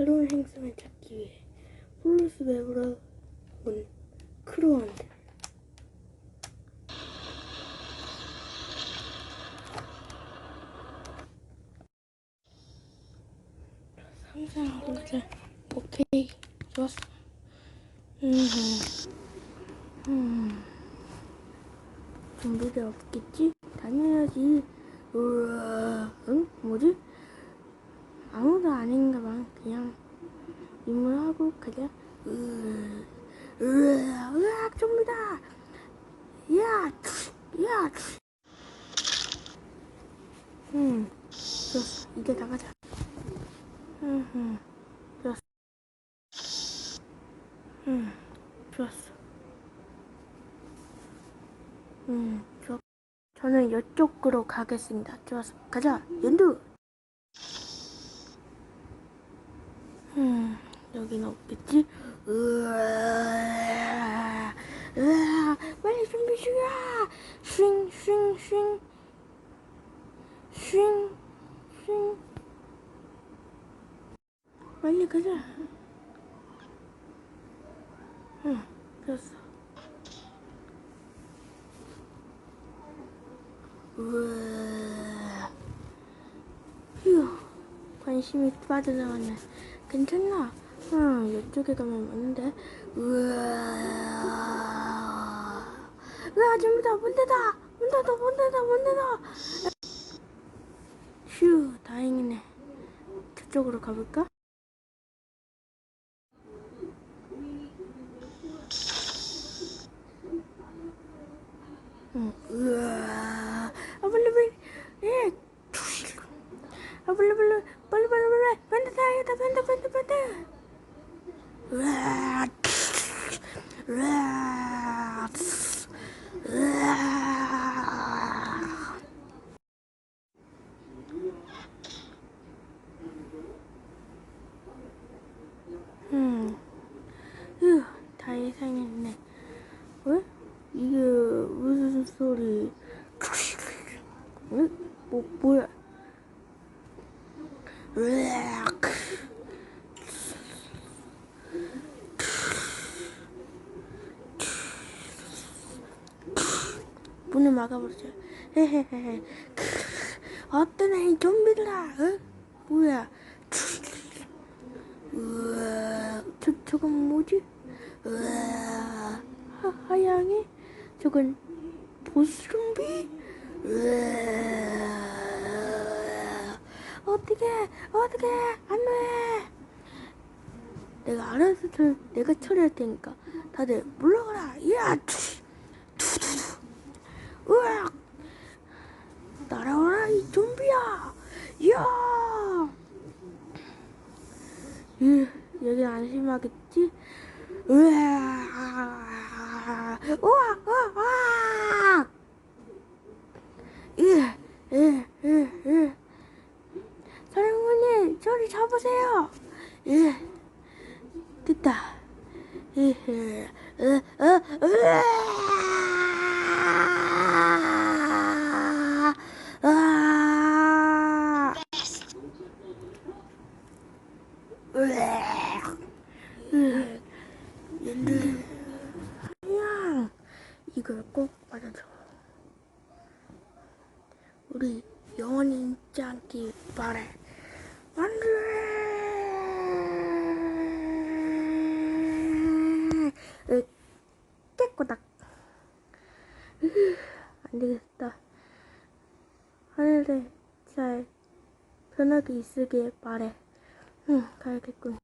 새로운 행성을 찾기 위해 폴루스 맵으로 온 크루원들. 상상하고 이제 오케이 좋았어. 음, 음. 준비가 없겠지? 우와, 응? 뭐지? 아무도 아닌가 봐. 그냥 입문하고 가자. 으, 으악, 좀비다. 야, 치, 야, 치. 음, 좋았어. 이제 나가자. 음, 음, 좋았어. 음, 좋았어. 음, 좋아. 저는 이쪽으로 가겠습니다. 좋았어. 가자, 연두. 음, 여기는 없겠지? 으아, 으아, 빨리 준비 중이야! 쉥, 쉥, 쉥. 쉥, 쉥. 빨리 가자. 응, 됐어. 우와. 휴, 관심이 빠져나왔네. 괜찮나? 응, 이쪽에 가면 맞는데. 우와. 으아, 준비다. 문 닫아. 문 닫아, 문 닫아, 문 닫아. 휴, 다행이네. 저쪽으로 가볼까? 응, 으아. 아, 빨리, 빨리. 예. 아, 빨리, 빨리. 빨리, 빨리, 빨리. 반대 타야겠다. 반대, 반대, 반대. 음, 휴, 다 예상했네. 왜? 이게 무슨 소리? 응? 뭐, 뭐야? 으악. 문을 막아버리자. 헤헤헤헤. 어떤 애이 좀비들아? 응? 뭐야? 우와, 저, 저건 뭐지? 우와, 하, 하양이? 저건 보스 좀비? 우와, 어떻게, 어떻게, 안 돼! 내가 알아서 저, 내가 처리할 테니까 다들 물러가라! 야! 투, 투투투! 우와! 날아와라, 이 좀비야! 야! 으, 여기 안심하겠지? 으아, 우와, 우와, 우와! 사령관님, 저리 잡으세요! 으, 됐다. 으, 으, 으, 으, 으아! 아! 으악. 으악. 얘들 그냥 이걸 꼭 받아줘. 우리 영원히 잊지 않기 바래. 안돼 으, 깨꼬닥. 으, 안되겠다. 하늘에 잘 편하게 있으길 바래. 응 가야겠군